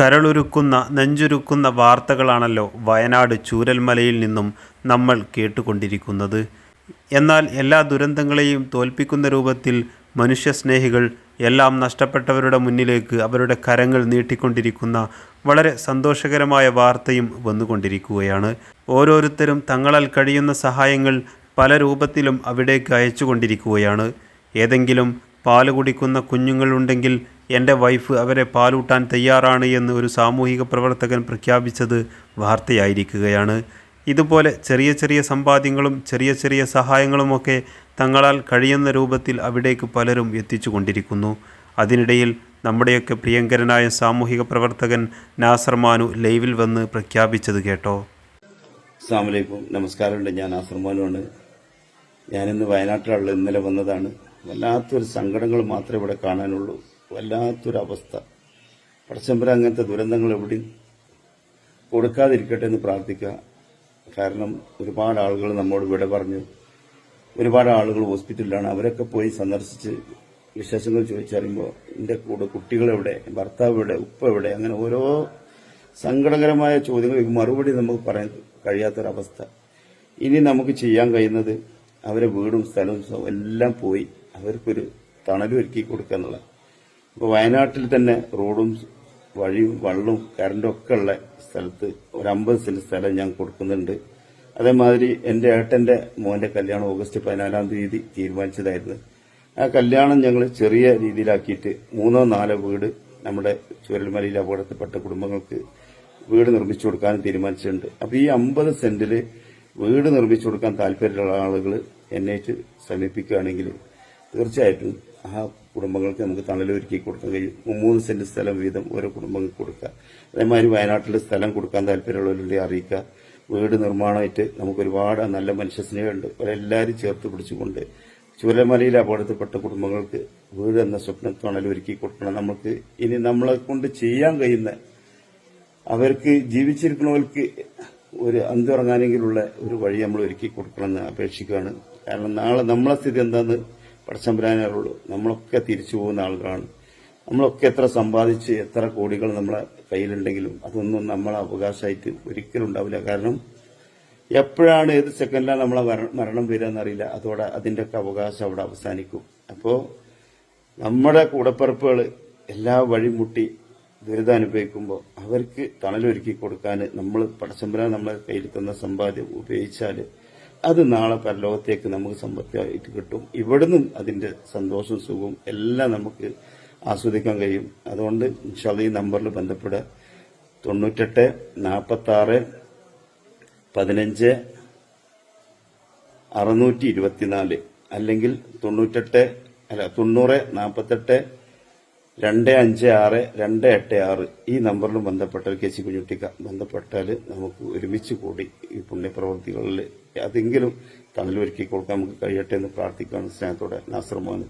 കരളുരുക്കുന്ന നെഞ്ചുരുക്കുന്ന വാർത്തകളാണല്ലോ വയനാട് ചൂരൽമലയിൽ നിന്നും നമ്മൾ കേട്ടുകൊണ്ടിരിക്കുന്നത്. എന്നാൽ എല്ലാ ദുരന്തങ്ങളെയും തോൽപ്പിക്കുന്ന രൂപത്തിൽ മനുഷ്യസ്നേഹികൾ എല്ലാം നഷ്ടപ്പെട്ടവരുടെ മുന്നിലേക്ക് അവരുടെ കരങ്ങൾ നീട്ടിക്കൊണ്ടിരിക്കുന്ന വളരെ സന്തോഷകരമായ വാർത്തയും വന്നുകൊണ്ടിരിക്കുകയാണ്. ഓരോരുത്തരും തങ്ങളാൽ കഴിയുന്ന സഹായങ്ങൾ പല രൂപത്തിലും അവിടേക്ക് അയച്ചുകൊണ്ടിരിക്കുകയാണ്. ഏതെങ്കിലും പാൽ കുടിക്കുന്ന കുഞ്ഞുങ്ങളുണ്ടെങ്കിൽ എന്റെ വൈഫ് അവരെ പാലൂട്ടാൻ തയ്യാറാണ് എന്ന് ഒരു സാമൂഹിക പ്രവർത്തകൻ പ്രഖ്യാപിച്ചത് വാർത്തയായിരിക്കുകയാണ്. ഇതുപോലെ ചെറിയ ചെറിയ സമ്പാദ്യങ്ങളും ചെറിയ ചെറിയ സഹായങ്ങളുമൊക്കെ തങ്ങളാൽ കഴിയുന്ന രൂപത്തിൽ അവിടേക്ക് പലരും എത്തിച്ചു കൊണ്ടിരിക്കുന്നു അതിനിടയിൽ നമ്മുടെയൊക്കെ പ്രിയങ്കരനായ സാമൂഹിക പ്രവർത്തകൻ നാസർ മാനു ലൈവിൽ വന്ന് പ്രഖ്യാപിച്ചത് കേട്ടോ. അസ്സാമലൈക്കും നമസ്കാരമുണ്ട്. ഞാൻ നാസർ മാനുവാണ്. ഞാനിന്ന് വയനാട്ടിലുള്ള ഇന്നലെ വന്നതാണ്. വല്ലാത്തൊരു സങ്കടങ്ങൾ മാത്രമേ ഇവിടെ കാണാനുള്ളൂ. വല്ലാത്തൊരു അവസ്ഥ പടച്ചമ്പര അങ്ങനത്തെ ദുരന്തങ്ങൾ എവിടെയും കൊടുക്കാതിരിക്കട്ടെ എന്ന് പ്രാർത്ഥിക്കുക. കാരണം ഒരുപാട് ആളുകൾ നമ്മോട് വിട പറഞ്ഞു. ഒരുപാട് ആളുകൾ ഹോസ്പിറ്റലിലാണ്. അവരൊക്കെ പോയി സന്ദർശിച്ച് വിശേഷങ്ങൾ ചോദിച്ചറിയുമ്പോൾ എന്റെ കൂടെ കുട്ടികളെവിടെ ഭർത്താവ് എവിടെ? ഉപ്പ എവിടെ? അങ്ങനെ ഓരോ സങ്കടകരമായ ചോദ്യങ്ങൾക്ക് മറുപടി നമുക്ക് പറയാൻ കഴിയാത്തൊരവസ്ഥ. ഇനി നമുക്ക് ചെയ്യാൻ കഴിയുന്നത് അവരെ വീടും സ്ഥലവും എല്ലാം പോയി അവർക്കൊരു തണലൊരുക്കി കൊടുക്കുക എന്നുള്ളത് ഇപ്പോൾ വയനാട്ടിൽ തന്നെ റോഡും വഴിയും വെള്ളവും കറണ്ടും ഒക്കെ ഉള്ള സ്ഥലത്ത് ഒരു അമ്പത് സെന്റ് സ്ഥലം ഞാൻ കൊടുക്കുന്നുണ്ട്. അതേമാതിരി എന്റെ ഏട്ടന്റെ മോന്റെ കല്യാണം ഓഗസ്റ്റ് പതിനാലാം തീയതി തീരുമാനിച്ചതായിരുന്നു. ആ കല്യാണം ഞങ്ങൾ ചെറിയ രീതിയിലാക്കിയിട്ട് മൂന്നോ നാലോ വീട് നമ്മുടെ ചുരൽമലയിൽ അപകടത്തിൽപ്പെട്ട കുടുംബങ്ങൾക്ക് വീട് നിർമ്മിച്ചു കൊടുക്കാനും തീരുമാനിച്ചിട്ടുണ്ട്. അപ്പൊ ഈ അമ്പത് സെന്റിൽ വീട് നിർമ്മിച്ചു കൊടുക്കാൻ താല്പര്യമുള്ള ആളുകൾ എന്നെ സമീപിക്കുകയാണെങ്കിൽ തീർച്ചയായിട്ടും ആ കുടുംബങ്ങൾക്ക് നമുക്ക് തണലൊരുക്കി കൊടുക്കാൻ കഴിയും. മൂന്ന് സെന്റ് സ്ഥലം വീതം ഓരോ കുടുംബങ്ങൾക്ക് കൊടുക്കുക അതേമാതിരി വയനാട്ടിൽ സ്ഥലം കൊടുക്കാൻ താല്പര്യമുള്ളവരുടെ അറിയിക്കുക വീട് നിർമ്മാണമായിട്ട് നമുക്ക് ഒരുപാട് നല്ല മനുഷ്യസ്നേഹമുണ്ട് അവരെല്ലാവരും ചേർത്ത് പിടിച്ചുകൊണ്ട് ചുരമലയിൽ അപകടത്തിൽപ്പെട്ട കുടുംബങ്ങൾക്ക് വീട് എന്ന സ്വപ്നം തണലൊരുക്കി കൊടുക്കണം. നമുക്ക് ഇനി നമ്മളെ കൊണ്ട് ചെയ്യാൻ കഴിയുന്ന അവർക്ക് ജീവിച്ചിരിക്കുന്നവർക്ക് ഒരു അന്തിറങ്ങാനെങ്കിലുള്ള ഒരു വഴി നമ്മൾ ഒരുക്കി കൊടുക്കണമെന്ന് അപേക്ഷിക്കുകയാണ്. കാരണം നാളെ നമ്മളെ സ്ഥിതി എന്താന്ന് പടച്ചമ്പരാനുള്ളൂ നമ്മളൊക്കെ തിരിച്ചു പോകുന്ന ആളുകളാണ്. നമ്മളൊക്കെ എത്ര സമ്പാദിച്ച് എത്ര കോടികൾ നമ്മളെ കയ്യിലുണ്ടെങ്കിലും അതൊന്നും നമ്മളെ അവകാശമായിട്ട് ഒരിക്കലും ഉണ്ടാവില്ല. കാരണം എപ്പോഴാണ് ഏത് സെക്കൻഡിലാണ് നമ്മളെ മര- മരണം വരിക എന്നറിയില്ല അതോടെ അതിന്റെയൊക്കെ അവകാശം അവിടെ അവസാനിക്കും. അപ്പോൾ നമ്മുടെ കൂടപ്പിറപ്പുകൾ എല്ലാ വഴിമുട്ടി ദുരിതം അനുഭവിക്കുമ്പോൾ അവർക്ക് തണലൊരുക്കി കൊടുക്കാൻ നമ്മൾ പടച്ചമ്പരാൻ നമ്മളെ കയ്യിൽ തന്ന സമ്പാദ്യം ഉപയോഗിച്ചാൽ അത് നാളെ പരലോകത്തേക്ക് നമുക്ക് സമ്പത്തായിട്ട് കിട്ടും. ഇവിടുന്നും അതിന്റെ സന്തോഷവും സുഖവും എല്ലാം നമുക്ക് ആസ്വദിക്കാൻ കഴിയും. അതുകൊണ്ട് ഇൻഷാല്ല ഈ നമ്പറിൽ ബന്ധപ്പെടുക. തൊണ്ണൂറ്റെട്ട് നാൽപ്പത്തി ആറ് പതിനഞ്ച് അറുന്നൂറ്റി ഇരുപത്തിനാല്. അല്ലെങ്കിൽ തൊണ്ണൂറ്റെട്ട് അല്ല തൊണ്ണൂറ് നാൽപ്പത്തെട്ട് രണ്ട് അഞ്ച് ആറ് രണ്ട് എട്ട് ആറ് ഈ നമ്പറിലും ബന്ധപ്പെട്ട കെ സി കുഞ്ഞുട്ടിക്ക ബന്ധപ്പെട്ടാൽ നമുക്ക് ഒരുമിച്ച് കൂടി ഈ പുണ്യപ്രവൃത്തികളിൽ അതെങ്കിലും തണലൊരുക്കി കൊടുക്കാൻ നമുക്ക് കഴിയട്ടെ എന്ന് പ്രാർത്ഥിക്കുകയാണ് സ്നേഹത്തോടെ നാസർ മോഹൻ.